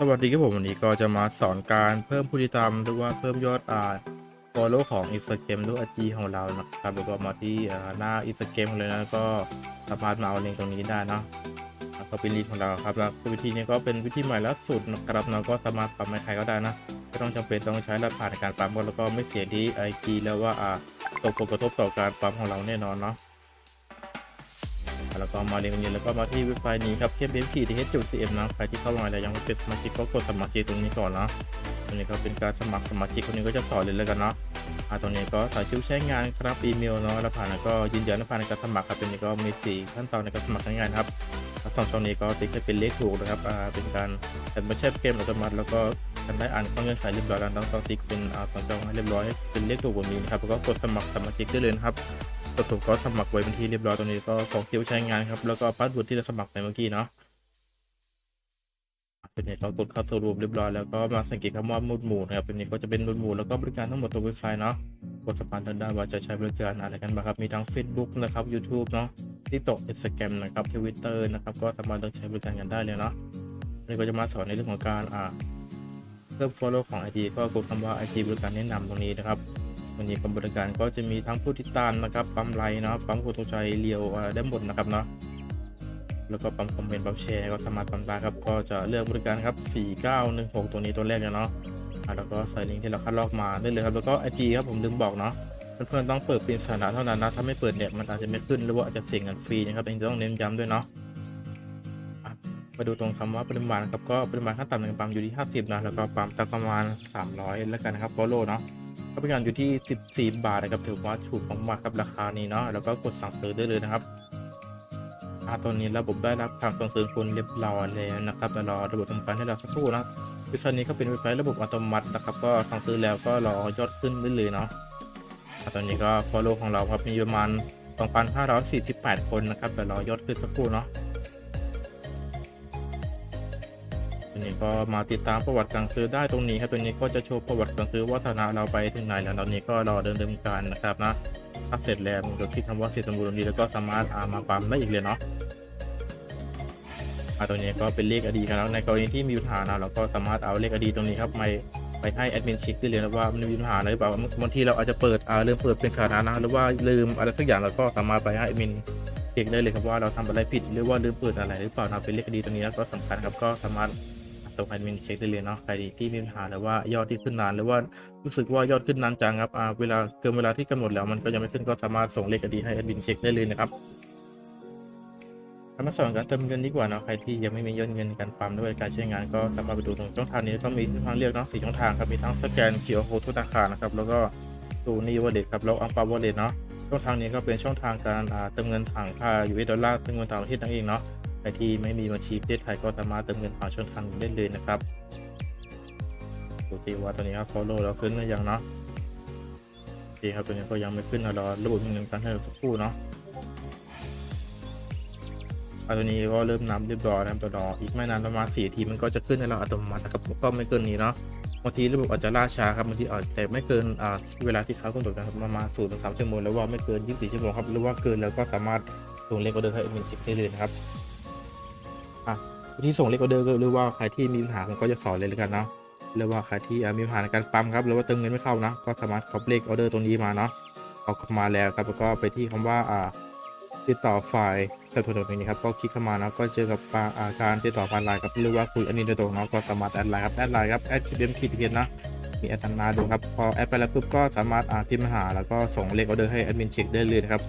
สวัสดีครับผมวันนี้ก็จะมาสอนการเพิ่มผู้ติดตามหรือว่าเพิ่มยอดอ่า follow ของ Instagram หรือ IG ของเรานะครับแล้วก็มาที่หน้า Instagram เลยนะก็สามารถมาเอาลิงก์ตรงนี้ได้นะแล้วก็เป็นลิงก์ของเราครับแล้ววิธีนี้ก็เป็นวิธีใหม่ล่าสุดนะครับเราก็สามารถปรับให้ใครก็ได้นะไม่ต้องจำเป็นต้องใช้รหัสในการปั๊มแล้วก็ไม่เสียดีไอทีแล้วว่าอ่าส่งผลกระทบต่อการปั๊มของเราแน่นอนเนาะ แล้วก็มาเรียนกันแล้วก็มาที่เว็บไซต์นี้ครับเทียบเบสทีเฮจุดซีเอ็มนะใครที่เข้ามาแล้วยังไม่เป็นสมาชิกก็กดสมาชิกตรงนี้ก่อนนะตรงนี้ก็เป็นการสมัครสมาชิกคนนี้ก็จะสอนเลยแล้วกันเนาะอ่าตรงนี้ก็ใส่ชื่อใช้งานครับอีเมลเนาะแล้วผ่านแล้วก็ยืนยันผ่านในการสมัครครับตรงนี้ก็มีสี่ขั้นตอนในการสมัครง่ายๆนครับขั้นตอนตรงนี้ก็ติ๊กให้เป็นเลขถูกนะครับอ่าเป็นการแต่ไม่ใช่เกมอัตโนมัติแล้วก็ทำได้อ่านข้อเงื่อนไขเรียบร้อยแล้วต้องติ๊กเป็นอ่าตองจองให้เรียบร้อยเป็นเลขถูกแบบนี้นะครับแล้วก็กดสมัครสมาชิกได้เลยนะครับ กดถูกก็สมัครไว้เป็นที่เรียบร้อยตรงนี้ก็ของคิวใช้งานครับ แล้วก็พาสเวิร์ดที่เราสมัครไปเมื่อกี้เนาะเป็นนี้ก็กดเข้าสรูปเรียบร้อยแล้วก็มาสังเกตคำว่ามุดหมู่นะครับเป็นนี้ก็จะเป็นมุดหมู่แล้วก็บริการทั้งหมดตัวเว็บไซต์เนาะกดสปานได้ว่าจะใช้บริการอะไรกันบ้างครับ มีทั้ง Facebook นะครับ YouTube เนาะที่ตก Instagram นะครับ Twitter นะครับก็สามารถเลือกใช้บริการกันได้เลยเนาะนี่ก็จะมาสอนในเรื่องของการอ่าเพิ่ม follow ของ ID ก็กดคำว่า ID บริการแนะนำตรงนี้นะครับ วันนี้กรมบริการก็จะมีทั้งผู้ติดตามนะครับ ปั๊มไลน์เนาะปั๊มกดถูกใจเรียวอะไรได้หมดนะครับเนาะแล้วก็ปั๊มคอมเมนต์ปั๊มแชร์ก็สามารถปั๊มได้ครับก็จะเลือกบริการครับ 4916 ตัวนี้ตัวแรกเนาะแล้วก็ใส่ลิงก์ที่เราคัดลอกมาได้เลยครับแล้วก็ IG ครับผมลืมบอกเนาะเพื่อนๆต้องเปิดเป็นสถานะเท่านั้นนะถ้าไม่เปิดเนี่ยมันอาจจะไม่ขึ้นหรือว่าอาจจะเสียเงินฟรีนะครับอันนี้ต้องเน้นย้ำด้วยเนาะมาดูตรงคำว่าปริมาณครับก็ปริมาณขั้นต่ำหนึ่งปั๊มอยู่ที่ 50นะแล้วก็ปั๊มตักประมาณ 300 แล้วกันนะครับ follow เนาะ ก็เป็นการอยู่ที่ 14 บาทนะครับถือว่าถูกมากๆครับราคานี้เนาะแล้วก็กดสั่งซื้อได้เลยนะครับอาตอนนี้ระบบได้รับทางสั่งซื้อคุณเรียบร้อยแล้วนะครับแต่รอระบบทำการให้เราสักครู่นะเว็บไซต์นี้ก็เป็นเว็บไซต์ระบบอัตโนมัตินะครับ ก็สั่งซื้อแล้วก็รอยอดขึ้นได้เลยเนาะตอนนี้ก็ follow ของเราครับมีประมาณ 2,548 คนนะครับแต่รอยอดขึ้นสักครู่เนาะ ตัวนี้ก็มาติดตามประวัติการซื้อได้ตรงนี้ครับตัวนี้ก็จะโชว์ประวัติการซื้อว่าฐานะเราไปถึงไหนแล้วตอนนี้ก็รอเดินเดิมการนะครับนะถ้าเสร็จแล้วเราคลิกคำว่าเสร็จสมบูรณ์ตรงนี้แล้วก็สามารถอามาปั๊มได้อีกเลยเนาะอ่าตัวนี้ก็เป็นเลขอดีครับแล้วในกรณีที่มีปัญหานะเราก็สามารถเอาเลขอดีตรงนี้ครับไปไปให้แอดมินเช็คได้เลยนะว่ามันมีปัญหาอะไรหรือเปล่าบางทีเราอาจจะเปิดอ่าลืมเปิดเป็นสาธารณะหรือว่าลืมอะไรสักอย่างเราก็สามารถไปให้แอดมินเช็คได้เลยครับว่าเราทำอะไรผิดหรือว่าลืมเปิดอะไรหรือเปล่านะเป็นเลขอดีตรงนี้ก็สำคัญครับก็สามารถ ส่งแอดมินเช็คได้เลยเนาะใครที่มีปัญหาหรือว่ายอดที่ขึ้นนานหรือว่ารู้สึกว่ายอดขึ้นนานจังครับอ่าเวลาเกินเวลาที่กำหนดแล้วมันก็ยังไม่ขึ้นก็สามารถส่งเลขอดีให้แอดมินเช็คได้เลยนะครับมาสอนการเติมเงินดีกว่าเนาะใครที่ยังไม่มียอดเงินการปั๊มด้วยการใช้งานก็สามารถไปดูตรงช่องทางนี้ก็มีช่องทางเลือกเนาะสี่ช่องทางครับมีทั้งสแกน QR code ทุกธนาคารนะครับแล้วก็ตูนี่วอลเล็ตครับแล้วอังปาวอลเล็ตเนาะช่องทางนี้ก็เป็นช่องทางการเติมเงินผ่านค่า US ดอลลาร์เติมเงินต่างประเทศนั่นเองเนาะ ใครที่ไม่มีบัญชีประเทศไทยก็สามารถเติมเงินผ่านช่องทางนี้ได้เลยนะครับดูสิว่าตอนนี้ครับ follow เราขึ้นหรือยังเนาะโอเคครับตัวนี้ก็ยังไม่ขึ้นนะรอระบบเงินการให้เราสักครู่เนาะตัวนี้ก็เริ่มนับเรียบร้อยแล้วตัวรออีกไม่นานประมาณสี่ทีมันก็จะขึ้นในเราอัตโนมัตินะครับก็ไม่เกินนี้เนาะบางทีระบบอาจจะล่าช้าครับบางทีอาจแต่ไม่เกินเวลาที่เขากำหนดนะครับประมาณศูนย์ถึงสามชั่วโมงแล้วว่าไม่เกินยี่สิบสี่ชั่วโมงครับหรือว่าเกินแล้วก็สามารถส่งเลขออเดอร์ให้เอ็มเช็คได้เลยนะครับ ที่ส่งเลขออเดอร์ก็หรือว่าใครที่มีปัญหาผมก็จะสอนเลยแล้วกันเนาะหรือว่าใครที่มีปัญหาในการปั๊มครับหรือว่าเติมเงินไม่เข้านะก็สามารถคอปเลขออเดอร์ตรงนี้มาเนาะเอาเข้ามาแล้วครับแล้วก็ไปที่คำว่าอ่าติดต่อฝ่ายสนับสนุนตรงนี้ครับก็คลิกเข้ามานะก็เจอกับาการติดต่อผ่านไลน์ครับหรือว่าคุยอันนี้โดยตรงเนาะก็สามารถแอดไลน์ครับแอดไลน์ครับแอดเดมทีเพียนนะมีแอดตันนาดูครับพอแอดไปแล้วปุ๊บก็สามารถอ่าพิมพ์หาแล้วก็ส่งเลขออเดอร์ให้แอดมินเช็คได้เลยนะครับ